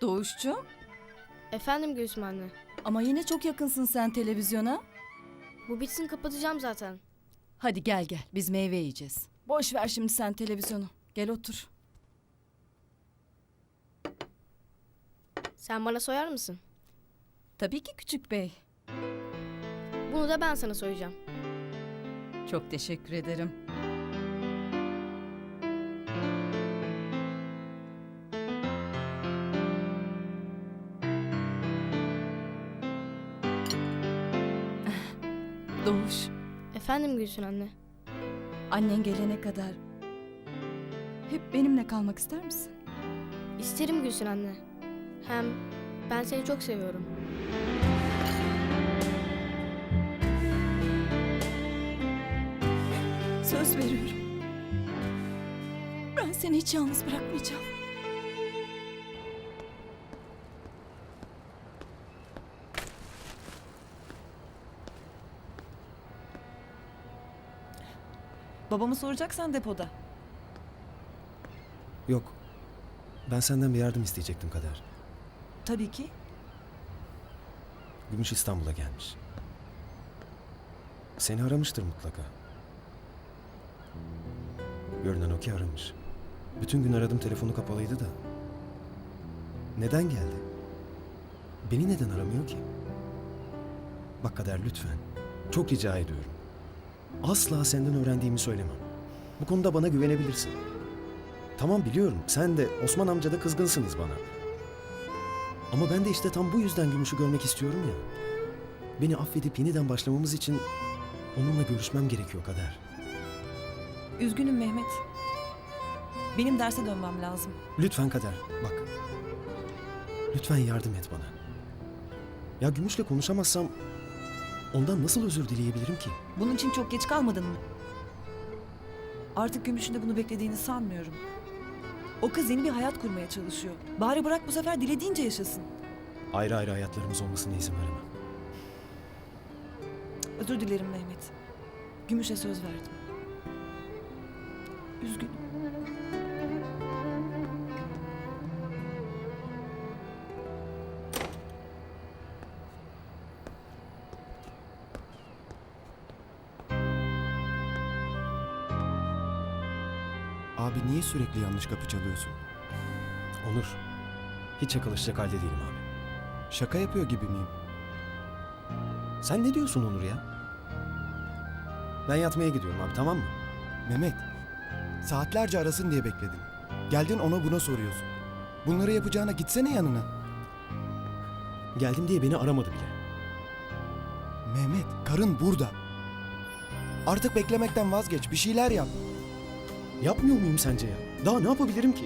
Doğuşçu. Efendim Gülsüm anne. Ama yine çok yakınsın sen televizyona. Bu bitsin kapatacağım zaten. Hadi gel gel biz meyve yiyeceğiz. Boş ver şimdi sen televizyonu. Gel otur. Sen bana soyar mısın? Tabii ki küçük bey. Bunu da ben sana soyacağım. Çok teşekkür ederim. Doğuş, Efendim Gülsün anne. annen gelene kadar hep benimle kalmak ister misin? İsterim Gülsün anne. Hem ben seni çok seviyorum. Söz veriyorum. Ben seni hiç yalnız bırakmayacağım. Babamı soracaksan depoda. Yok. Ben senden bir yardım isteyecektim Kader. Tabii ki. Gümüş İstanbul'a gelmiş. Seni aramıştır mutlaka. Görünen o ki aramış. Bütün gün aradım telefonu kapalıydı da. Neden geldi? Beni neden aramıyor ki? Bak Kader lütfen. Çok rica ediyorum. Asla senden öğrendiğimi söylemem. Bu konuda bana güvenebilirsin. Tamam biliyorum sen de Osman amca da kızgınsınız bana. Ama ben de işte tam bu yüzden Gümüş'ü görmek istiyorum ya. Beni affedip yeniden başlamamız için onunla görüşmem gerekiyor Kader. Üzgünüm Mehmet. Benim derse dönmem lazım. Lütfen Kader bak. Lütfen yardım et bana. Ya Gümüş'le konuşamazsam ondan nasıl özür dileyebilirim ki? Bunun için çok geç kalmadın mı? Artık Gümüş'ün de bunu beklediğini sanmıyorum. O kız yeni bir hayat kurmaya çalışıyor. Bari bırak bu sefer dilediğince yaşasın. Ayrı ayrı hayatlarımız olmasına izin veremem. Özür dilerim Mehmet. Gümüş'e söz verdim. Üzgünüm. Abi niye sürekli yanlış kapı çalıyorsun? Onur, hiç yakalaşacak halde değilim abi. Şaka yapıyor gibi miyim? Sen ne diyorsun Onur ya? Ben yatmaya gidiyorum abi tamam mı? Mehmet, saatlerce arasın diye bekledim. Geldin ona buna soruyorsun. Bunları yapacağına gitsene yanına. Geldim diye beni aramadı bile. Mehmet, karın burada. Artık beklemekten vazgeç, bir şeyler yap. Yapmıyor muyum sence ya? Daha ne yapabilirim ki?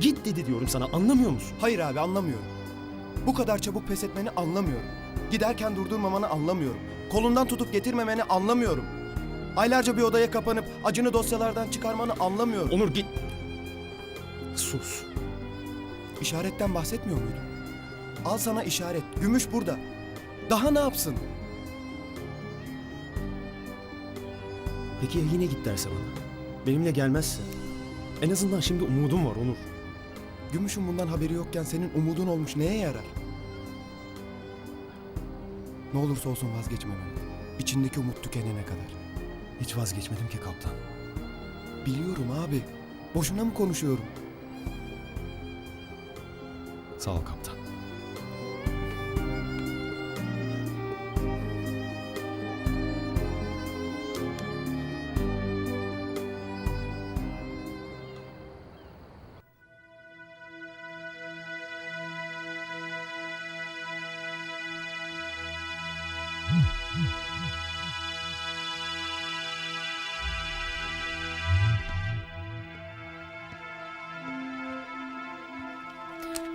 Git dedi diyorum sana anlamıyor musun? Hayır abi anlamıyorum. Bu kadar çabuk pes etmeni anlamıyorum. Giderken durdurmamanı anlamıyorum. Kolundan tutup getirmemeni anlamıyorum. Aylarca bir odaya kapanıp acını dosyalardan çıkarmanı anlamıyorum. Onur git. Sus. İşaretten bahsetmiyor muydun? Al sana işaret. Gümüş burada. Daha ne yapsın? Peki ya yine git derse bana? Benimle gelmezse? En azından şimdi umudum var Onur. Gümüş'ün bundan haberi yokken senin umudun olmuş neye yarar? Ne olursa olsun vazgeçme Mehmet. İçindeki umut tükenene kadar. Hiç vazgeçmedim ki kaptan. Biliyorum abi. Boşuna mı konuşuyorum? Sağ ol kaptan.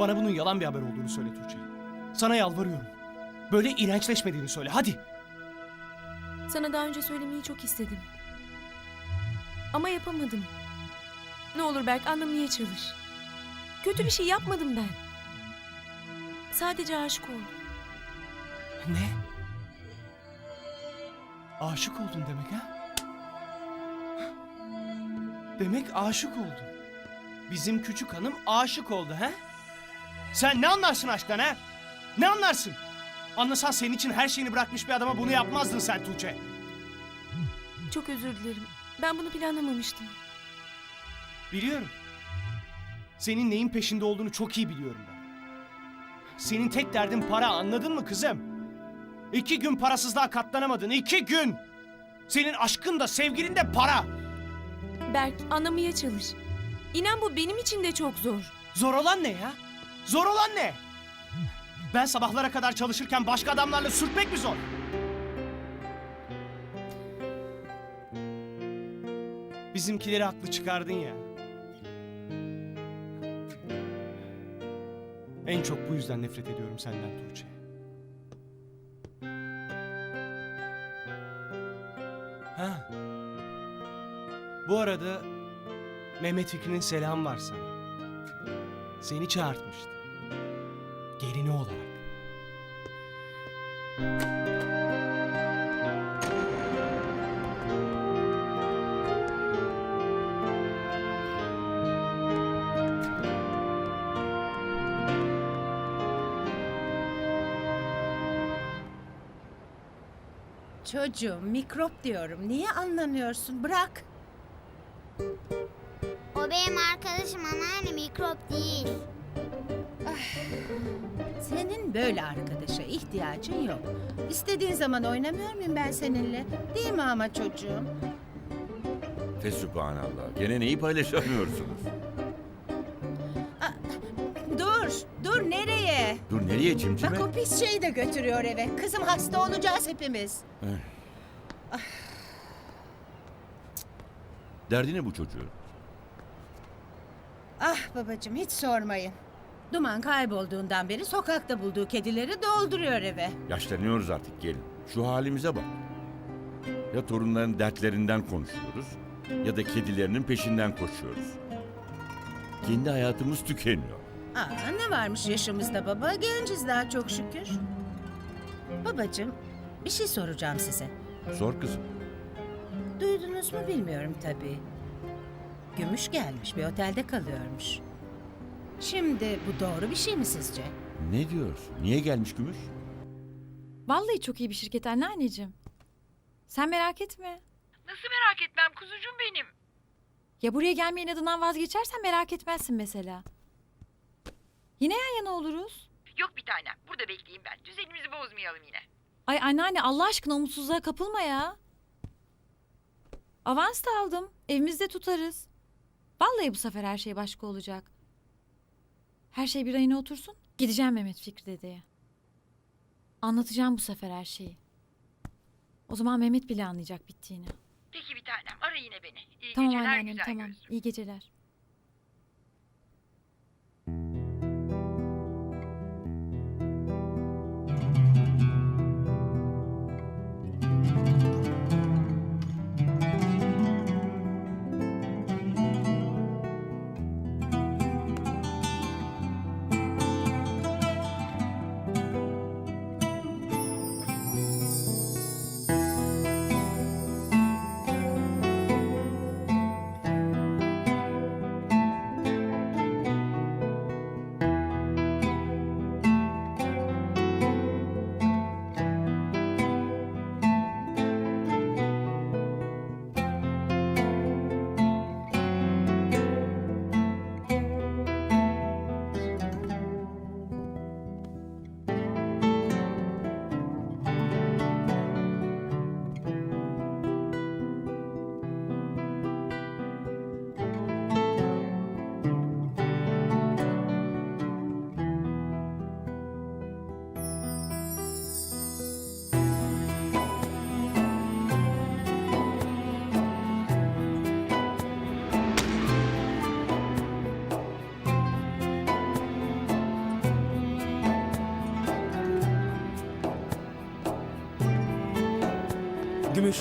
Bana bunun yalan bir haber olduğunu söyle Tuğçe. Sana yalvarıyorum. Böyle iğrençleşmediğini söyle hadi. Sana daha önce söylemeyi çok istedim. Ama yapamadım. Ne olur Berk anlamaya çalış. Kötü bir şey yapmadım ben. Sadece aşık oldum. Ne? Aşık oldun demek ha? Demek aşık oldun. Bizim küçük hanım aşık oldu ha? Sen ne anlarsın aşktan ha? Ne anlarsın? Anlasan senin için her şeyini bırakmış bir adama bunu yapmazdın sen Tuğçe. Çok özür dilerim. Ben bunu planlamamıştım. Biliyorum. Senin neyin peşinde olduğunu çok iyi biliyorum ben. Senin tek derdin para anladın mı kızım? İki gün parasızlığa katlanamadın. iki gün. Senin aşkın da sevgilin de para. Berk anlamaya çalış. İnan bu benim için de çok zor. Zor olan ne ya? Zor olan ne? Ben sabahlara kadar çalışırken başka adamlarla sürtmek mi zor? Bizimkileri haklı çıkardın ya. En çok bu yüzden nefret ediyorum senden Tuğçe. Ha. Bu arada Mehmet Fikri'nin selam var sana. Seni çağırtmıştı. Gelini olarak. Çocuğum mikrop diyorum. Niye anlamıyorsun? Bırak. Benim arkadaşım anneanne mikrop değil. Senin böyle arkadaşa ihtiyacın yok. İstediğin zaman oynamıyor muyum ben seninle? Değil mi ama çocuğum? Fesubhanallah. Gene neyi paylaşamıyorsunuz? Dur, dur nereye? Dur nereye cimcime? Bak o pis şeyi de götürüyor eve. Kızım hasta olacağız hepimiz. Derdi ne bu çocuğun? Ah babacığım hiç sormayın. Duman kaybolduğundan beri sokakta bulduğu kedileri dolduruyor eve. Yaşlanıyoruz artık gelin. Şu halimize bak. Ya torunların dertlerinden konuşuyoruz ya da kedilerinin peşinden koşuyoruz. Kendi hayatımız tükeniyor. Aa, ne varmış yaşımızda baba? Genciz daha çok şükür. Babacığım bir şey soracağım size. Sor kızım. Duydunuz mu bilmiyorum tabii. Gümüş gelmiş bir otelde kalıyormuş. Şimdi bu doğru bir şey mi sizce? Ne diyorsun? Niye gelmiş Gümüş? Vallahi çok iyi bir şirket anneanneciğim. Sen merak etme. Nasıl merak etmem kuzucuğum benim. Ya buraya gelme inadından vazgeçersen merak etmezsin mesela. Yine yan yana oluruz. Yok bir tanem burada bekleyeyim ben. Düzenimizi bozmayalım yine. Ay anneanne Allah aşkına umutsuzluğa kapılma ya. Avans da aldım. Evimizde tutarız. Vallahi bu sefer her şey başka olacak. Her şey bir ayına otursun. Gideceğim Mehmet Fikri dedeye. Anlatacağım bu sefer her şeyi. O zaman Mehmet bile anlayacak bittiğini. Peki bir tanem ara yine beni. İyi tamam geceler anneannem güzel tamam. gözlüm. İyi geceler. Gümüş.